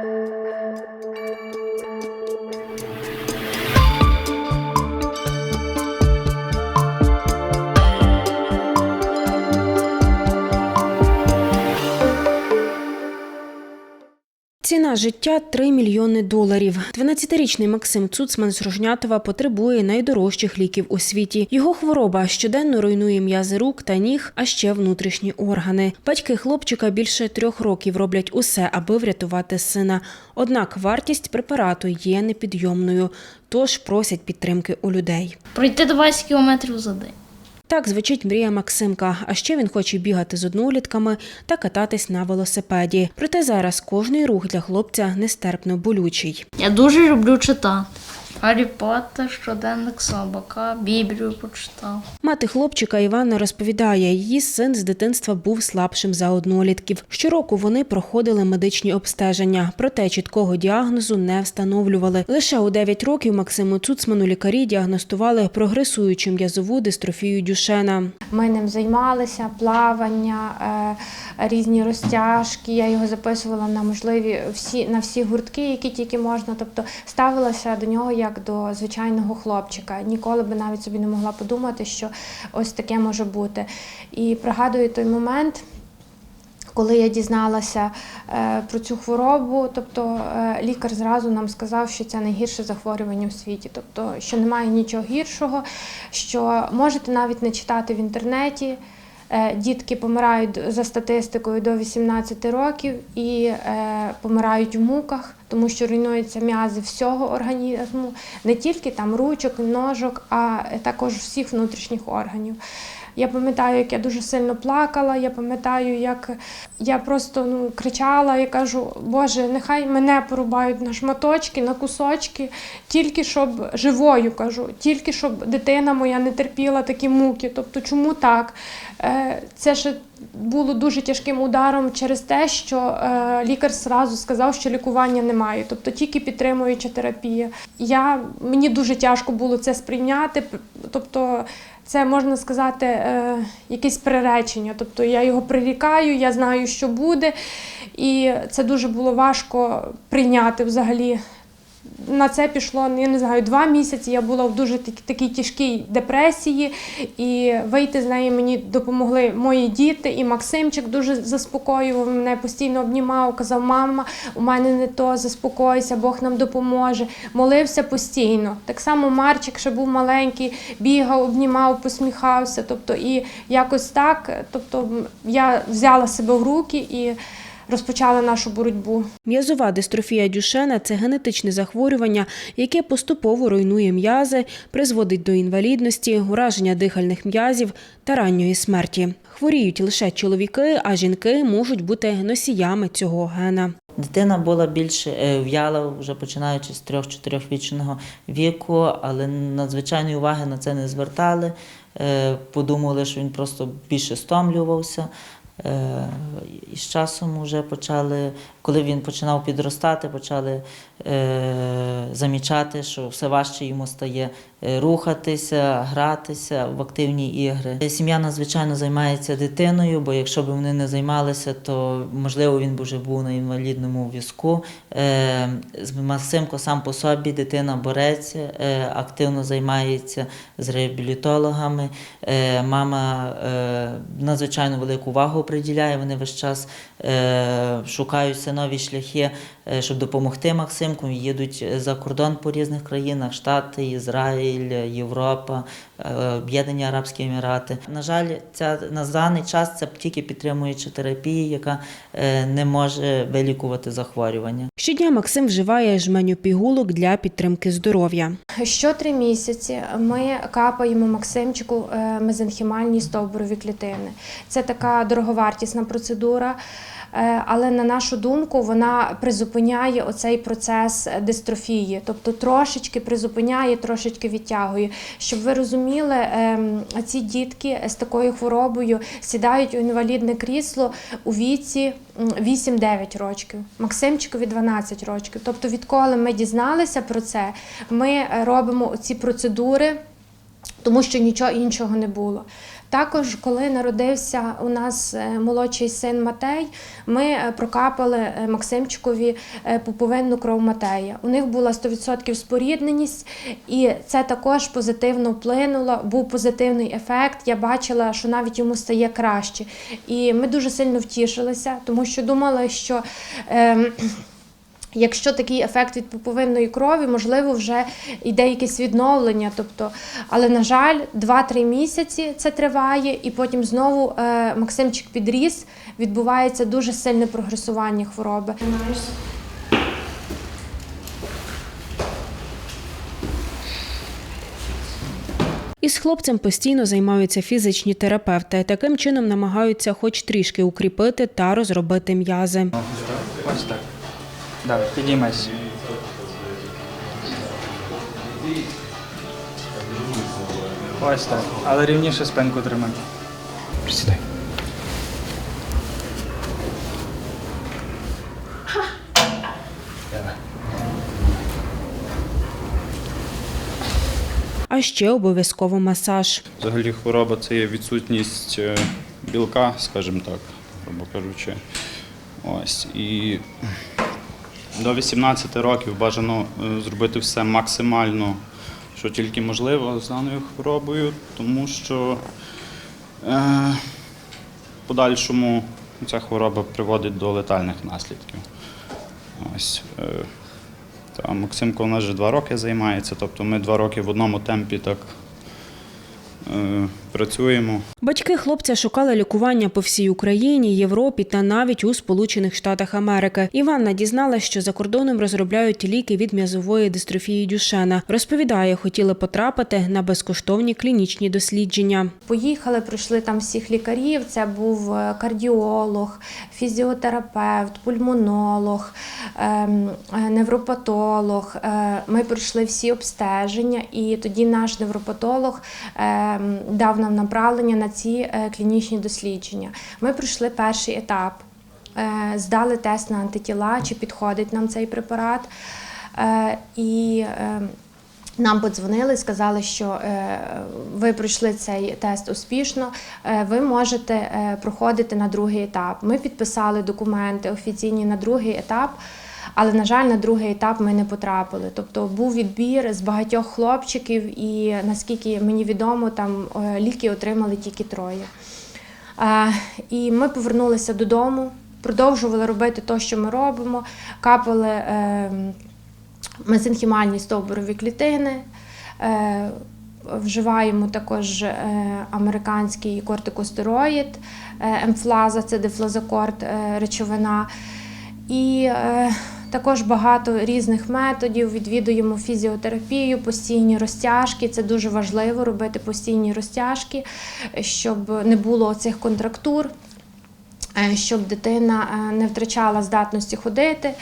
Música Життя 3 мільйони доларів. 12-річний Максим Цуцман з Рожнятова потребує найдорожчих ліків у світі. Його хвороба щоденно руйнує м'язи рук та ніг, а ще внутрішні органи. Батьки хлопчика більше трьох років роблять усе, аби врятувати сина. Однак вартість препарату є непідйомною, тож просять підтримки у людей. Пройти 20 кілометрів за день. Так звучить мрія Максимка. А ще він хоче бігати з однолітками та кататись на велосипеді. Проте зараз кожний рух для хлопця нестерпно болючий. Я дуже люблю читати. Гаррі Поттер, щоденник собака, Біблію почитав. Мати хлопчика Івана розповідає, її син з дитинства був слабшим за однолітків. Щороку вони проходили медичні обстеження, проте чіткого діагнозу не встановлювали. Лише у 9 років Максиму Цуцману лікарі діагностували прогресуючу м'язову дистрофію Дюшена. Ми ним займалися, плавання, е, різні розтяжки. Я його записувала на можливі всі на всі гуртки, які тільки можна. Тобто ставилася до нього як до звичайного хлопчика. Nіколи би навіть собі не могла подумати, що ось таке може бути. І пригадую той момент. Коли я дізналася е, про цю хворобу, тобто е, лікар зразу нам сказав, що це найгірше захворювання в світі, тобто що немає нічого гіршого, що можете навіть не читати в інтернеті. Е, Дітки помирають за статистикою до 18 років і е, помирають в муках, тому що руйнуються м'язи всього організму, не тільки там ручок, ножок, а також всіх внутрішніх органів. Я пам'ятаю, як я дуже сильно плакала. Я пам'ятаю, як я просто ну, кричала і кажу: Боже, нехай мене порубають на шматочки, на кусочки, тільки щоб живою кажу, тільки щоб дитина моя не терпіла такі муки. Тобто, чому так? Е, Це ще було дуже тяжким ударом через те, що е, лікар зразу сказав, що лікування немає, тобто тільки підтримуюча терапія. Я, мені дуже тяжко було це сприйняти. Тобто, це можна сказати е, якесь приречення. Тобто я його прирікаю, я знаю, що буде, і це дуже було важко прийняти взагалі. На це пішло, я не знаю, два місяці. Я була в дуже такій тяжкій депресії, і вийти з неї мені допомогли мої діти. І Максимчик дуже заспокоював мене, постійно обнімав, казав: Мама, у мене не то, заспокойся, Бог нам допоможе. Молився постійно. Так само Марчик, ще був маленький, бігав, обнімав, посміхався. Тобто, і якось так. Тобто, я взяла себе в руки і розпочала нашу боротьбу. М'язова дистрофія Дюшена це генетичне захворювання, яке поступово руйнує м'язи, призводить до інвалідності, ураження дихальних м'язів та ранньої смерті. Хворіють лише чоловіки, а жінки можуть бути носіями цього гена. Дитина була більш е, в'яла, вже починаючи з 3-4 річного віку, але надзвичайної уваги на це не звертали. Е, Подумали, що він просто більше стомлювався. Е, І з часом вже почали, коли він починав підростати, почали е, замічати, що все важче йому стає е, рухатися, гратися в активні ігри. Сім'я надзвичайно займається дитиною, бо якщо б вони не займалися, то можливо він би вже був на інвалідному візку. З- Максимко сам по собі дитина бореться, активно займається з реабілітологами. Мама надзвичайно велику увагу приділяє. Вони весь час е, шукають нові шляхи, е, щоб допомогти Максимку. Їдуть за кордон по різних країнах: Штати, Ізраїль, Європа, Об'єднані Арабські Емірати. На жаль, ця на даний час це тільки підтримуюча терапія, яка е, не може вилікувати захворювання. Щодня Максим вживає жменю пігулок для підтримки здоров'я. Що три місяці ми капаємо Максимчику е, мезенхімальні стовбурові клітини. Це така дороговартісна процедура. Е, Але на нашу думку, вона призупиняє оцей процес дистрофії, тобто трошечки призупиняє, трошечки відтягує. Щоб ви розуміли, ем, ці дітки з такою хворобою сідають у інвалідне крісло у віці м, 8-9 років, Максимчикові 12 років. Тобто, відколи ми дізналися про це, ми робимо ці процедури. Тому що нічого іншого не було. Також, коли народився у нас е, молодший син Матей, ми е, прокапали е, Максимчикові е, пуповинну кров Матея. У них була 100% спорідненість, і це також позитивно вплинуло. Був позитивний ефект. Я бачила, що навіть йому стає краще. І ми дуже сильно втішилися, тому що думали, що. ем, Якщо такий ефект від пуповинної крові, можливо, вже йде якесь відновлення. Тобто, але на жаль, 2-3 місяці це триває, і потім знову е, Максимчик підріс, відбувається дуже сильне прогресування хвороби. Із хлопцем постійно займаються фізичні терапевти. Таким чином намагаються хоч трішки укріпити та розробити м'язи. Ось так. Давай, підіймайся. Ось так. Але рівніше спинку тримай. Присідай. А ще обов'язково масаж. Взагалі хвороба це є відсутність е, білка, скажімо так, грубо кажучи. Ось. І до 18 років бажано е, зробити все максимально, що тільки можливо з даною хворобою, тому що е, в подальшому ця хвороба приводить до летальних наслідків. Ось. Е, та Максимко у нас вже два роки займається, тобто ми два роки в одному темпі так працюємо. Батьки хлопця шукали лікування по всій Україні, Європі та навіть у Сполучених Штатах Америки. Іванна дізналась, що за кордоном розробляють ліки від м'язової дистрофії Дюшена. Розповідає, хотіли потрапити на безкоштовні клінічні дослідження. Поїхали, пройшли там всіх лікарів. Це був е, кардіолог, фізіотерапевт, пульмонолог, е, невропатолог. Е, Ми пройшли всі обстеження, і тоді наш невропатолог ем, дав нам направлення на ці е, клінічні дослідження. Ми пройшли перший етап. Е, Здали тест на антитіла, чи підходить нам цей препарат. Е, І е, нам подзвонили, сказали, що е, ви пройшли цей тест успішно, е, ви можете е, проходити на другий етап. Ми підписали документи офіційні на другий етап. Але, на жаль, на другий етап ми не потрапили. Тобто був відбір з багатьох хлопчиків, і наскільки мені відомо, там ліки отримали тільки троє. І ми повернулися додому, продовжували робити те, що ми робимо, капали е, мезенхімальні стовбурові клітини. е, Вживаємо також е, американський кортикостероїд, е, емфлаза, це дефлазакорд, е, речовина. І також багато різних методів. Відвідуємо фізіотерапію, постійні розтяжки. Це дуже важливо робити постійні розтяжки, щоб не було цих контрактур, щоб дитина не втрачала здатності ходити.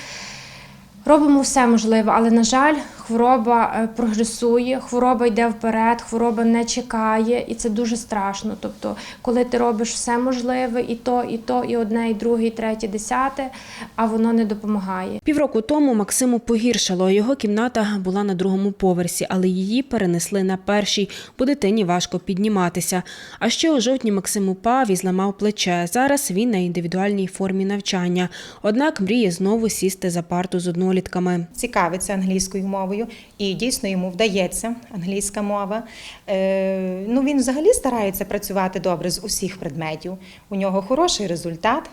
Робимо все можливе, але, на жаль, хвороба е, прогресує, хвороба йде вперед, хвороба не чекає, і це дуже страшно. Тобто, коли ти робиш все можливе, і то, і то, і одне, і друге, і третє, десяте, а воно не допомагає. Півроку тому Максиму погіршало. Його кімната була на другому поверсі, але її перенесли на перший, бо дитині важко підніматися. А ще у жовтні Максим упав і зламав плече. Зараз він на індивідуальній формі навчання. Однак мріє знову сісти за парту з однолітками. цікавиться англійською мовою, і дійсно йому вдається англійська мова. Е, ну, він взагалі старається працювати добре з усіх предметів. У нього хороший результат.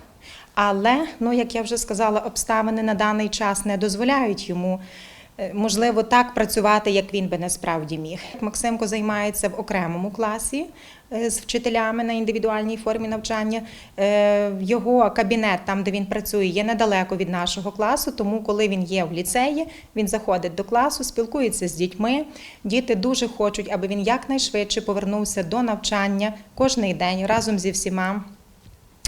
Але, ну, як я вже сказала, обставини на даний час не дозволяють йому. Е, Можливо, так працювати, як він би насправді міг. Максимко займається в окремому класі е, з вчителями на індивідуальній формі навчання. Е, Його кабінет, там де він працює, є недалеко від нашого класу. Тому, коли він є в ліцеї, він заходить до класу, спілкується з дітьми. Діти дуже хочуть, аби він якнайшвидше повернувся до навчання кожний день разом зі всіма.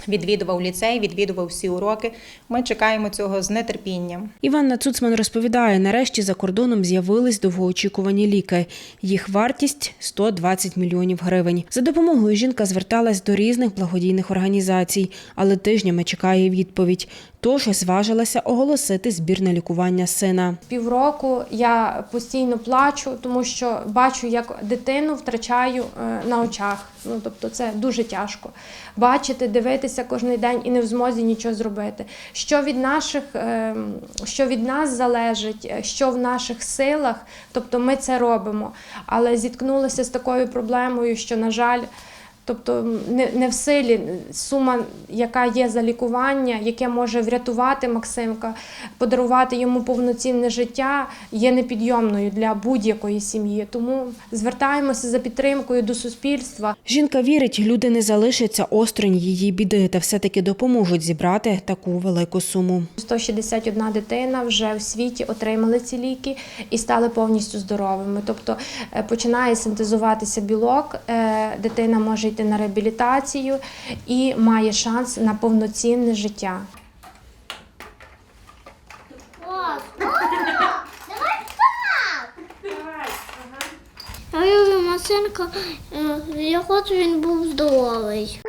Відвідував ліцей, відвідував всі уроки. Ми чекаємо цього з нетерпінням. Іванна Цуцман розповідає, нарешті за кордоном з'явились довгоочікувані ліки. Їх вартість 120 мільйонів гривень. За допомогою жінка зверталась до різних благодійних організацій, але тижнями чекає відповідь. Тож зважилася оголосити збір на лікування сина. Півроку я постійно плачу, тому що бачу, як дитину втрачаю е, на очах. Ну тобто, це дуже тяжко. Бачити, дивитися кожен день і не в змозі нічого зробити. Що від наших, е, що від нас залежить, е, що в наших силах, тобто ми це робимо. Але зіткнулися з такою проблемою, що, на жаль, Тобто не, не в силі сума, яка є за лікування, яке може врятувати Максимка, подарувати йому повноцінне життя, є непідйомною для будь-якої сім'ї. Тому звертаємося за підтримкою до суспільства. Жінка вірить, люди не залишаться осторонь її біди та все-таки допоможуть зібрати таку велику суму. 161 дитина вже в світі отримали ці ліки і стали повністю здоровими. Тобто е, починає синтезуватися білок, е, дитина може йти на реабілітацію і має шанс на повноцінне життя. Е, я хочу, він був здоровий.